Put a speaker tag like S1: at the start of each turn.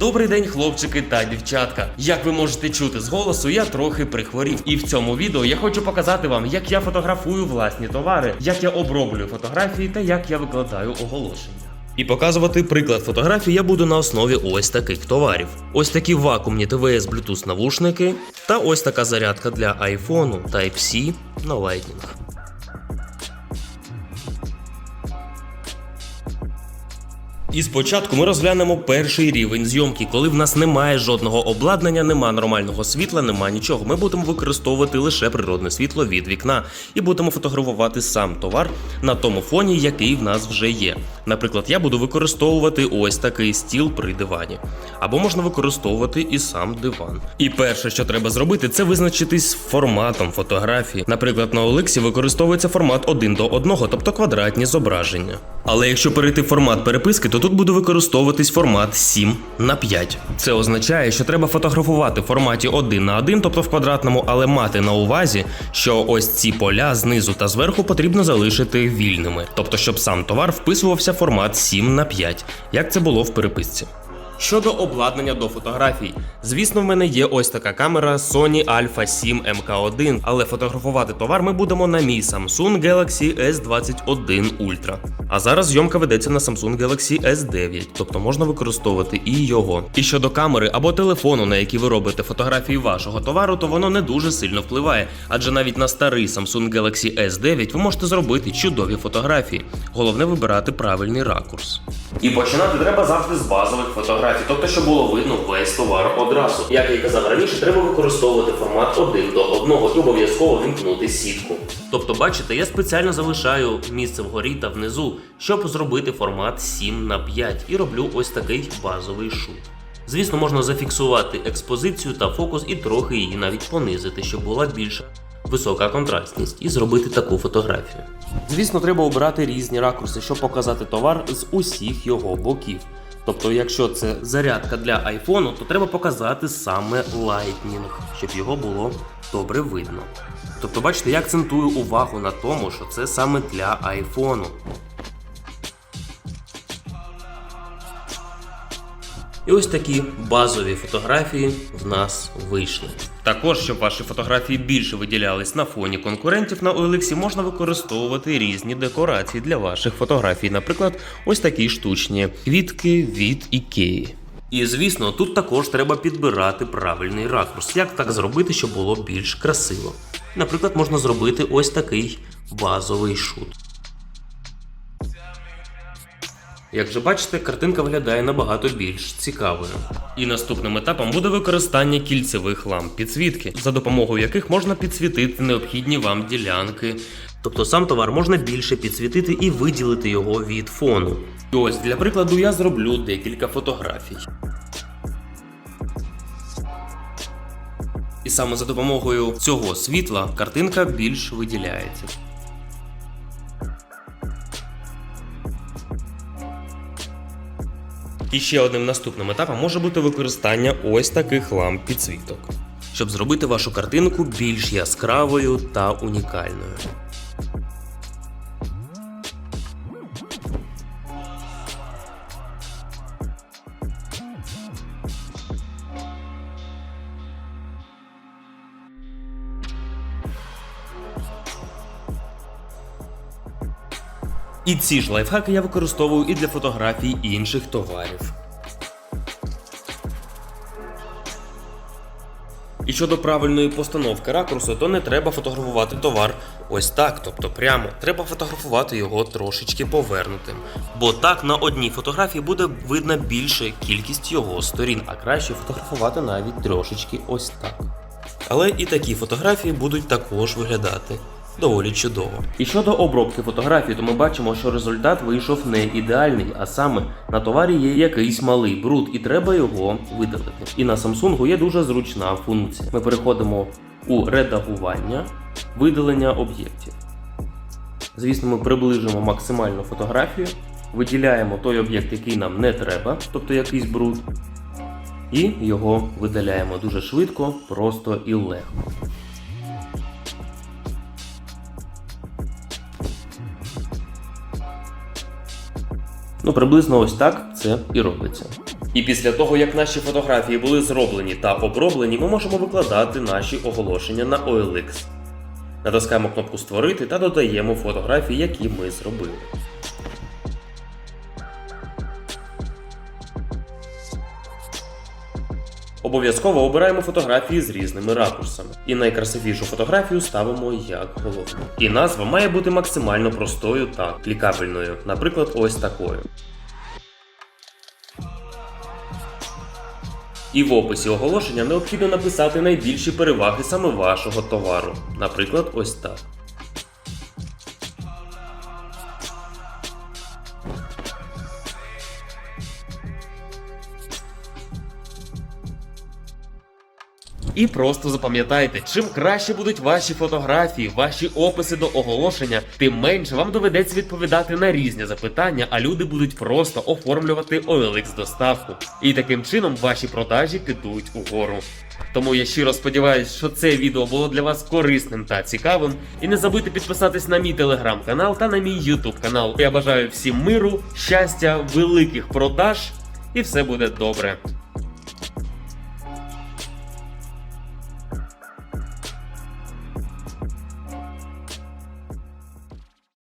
S1: Добрий день, хлопчики та дівчатка. Як ви можете чути з голосу, я трохи прихворів. І в цьому відео я хочу показати вам, як я фотографую власні товари, як я оброблюю фотографії та як я викладаю оголошення. І показувати приклад фотографій я буду на основі ось таких товарів. Ось такі вакуумні ТВС Bluetooth навушники та ось така зарядка для iPhone Type-C на Lightning. І спочатку ми розглянемо перший рівень зйомки, коли в нас немає жодного обладнання, нема нормального світла, нема нічого. Ми будемо використовувати лише природне світло від вікна і будемо фотографувати сам товар на тому фоні, який в нас вже є. Наприклад, я буду використовувати ось такий стіл при дивані, або можна використовувати і сам диван. І перше, що треба зробити, це визначитись форматом фотографії. Наприклад, на Олексі використовується формат 1 до 1, тобто квадратні зображення. Але якщо перейти в формат переписки, то тут буде використовуватись формат 7 на 5. Це означає, що треба фотографувати в форматі 1 на 1, тобто в квадратному, але мати на увазі, що ось ці поля знизу та зверху потрібно залишити вільними, тобто щоб сам товар вписувався в формат 7 на 5, як це було в переписці. Щодо обладнання до фотографій, звісно, в мене є ось така камера Sony Alpha 7 MK1, але фотографувати товар ми будемо на мій Samsung Galaxy S21 Ultra. А зараз зйомка ведеться на Samsung Galaxy S9, тобто можна використовувати і його. І щодо камери або телефону, на який ви робите фотографії вашого товару, то воно не дуже сильно впливає, адже навіть на старий Samsung Galaxy S9 ви можете зробити чудові фотографії. Головне вибирати правильний ракурс. І починати треба завжди з базових фотографій, тобто, щоб було видно весь товар одразу. Як я й казав раніше, треба використовувати формат 1 до 1 і обов'язково вімкнути сітку. Тобто, бачите, я спеціально залишаю місце вгорі та внизу, щоб зробити формат 7 на 5 і роблю ось такий базовий шут. Звісно, можна зафіксувати експозицію та фокус і трохи її навіть понизити, щоб була більша висока контрастність і зробити таку фотографію. Звісно, треба обирати різні ракурси, щоб показати товар з усіх його боків. Тобто, якщо це зарядка для айфону, то треба показати саме Lightning, щоб його було добре видно. Тобто, бачите, я акцентую увагу на тому, що це саме для айфону. І ось такі базові фотографії в нас вийшли. Також, щоб ваші фотографії більше виділялись на фоні конкурентів на OLX, можна використовувати різні декорації для ваших фотографій. Наприклад, ось такі штучні квітки від Ікеї. І звісно, тут також треба підбирати правильний ракурс. Як так зробити, щоб було більш красиво? Наприклад, можна зробити ось такий базовий шут. Як же бачите, картинка виглядає набагато більш цікавою. І наступним етапом буде використання кільцевих ламп підсвітки, за допомогою яких можна підсвітити необхідні вам ділянки. Тобто сам товар можна більше підсвітити і виділити його від фону. І ось для прикладу я зроблю декілька фотографій. І саме за допомогою цього світла картинка більш виділяється. І ще одним наступним етапом може бути використання ось таких ламп підсвіток, щоб зробити вашу картинку більш яскравою та унікальною. І ці ж лайфхаки я використовую і для фотографій інших товарів. І щодо правильної постановки ракурсу, то не треба фотографувати товар ось так, тобто прямо. Треба фотографувати його трошечки повернутим. Бо так на одній фотографії буде видна більша кількість його сторін, а краще фотографувати навіть трошечки ось так. Але і такі фотографії будуть також виглядати доволі чудово. І щодо обробки фотографій, то ми бачимо, що результат вийшов не ідеальний, а саме на товарі є якийсь малий бруд, і треба його видалити. І на Samsung є дуже зручна функція. Ми переходимо у редагування, видалення об'єктів. Звісно, ми приближимо максимально фотографію, виділяємо той об'єкт, який нам не треба, тобто якийсь бруд, і його видаляємо дуже швидко, просто і легко. Ну, приблизно ось так це і робиться. І після того, як наші фотографії були зроблені та оброблені, ми можемо викладати наші оголошення на OLX. Натискаємо кнопку Створити та додаємо фотографії, які ми зробили. Обов'язково обираємо фотографії з різними ракурсами. І найкрасивішу фотографію ставимо як головну. І назва має бути максимально простою та клікабельною, наприклад, ось такою. І в описі оголошення необхідно написати найбільші переваги саме вашого товару. Наприклад, ось так. І просто запам'ятайте, чим краще будуть ваші фотографії, ваші описи до оголошення, тим менше вам доведеться відповідати на різні запитання, а люди будуть просто оформлювати OLX доставку. І таким чином ваші продажі підуть угору. Тому я щиро сподіваюся, що це відео було для вас корисним та цікавим. І не забудьте підписатись на мій телеграм-канал та на мій ютуб канал. Я бажаю всім миру, щастя, великих продаж, і все буде добре.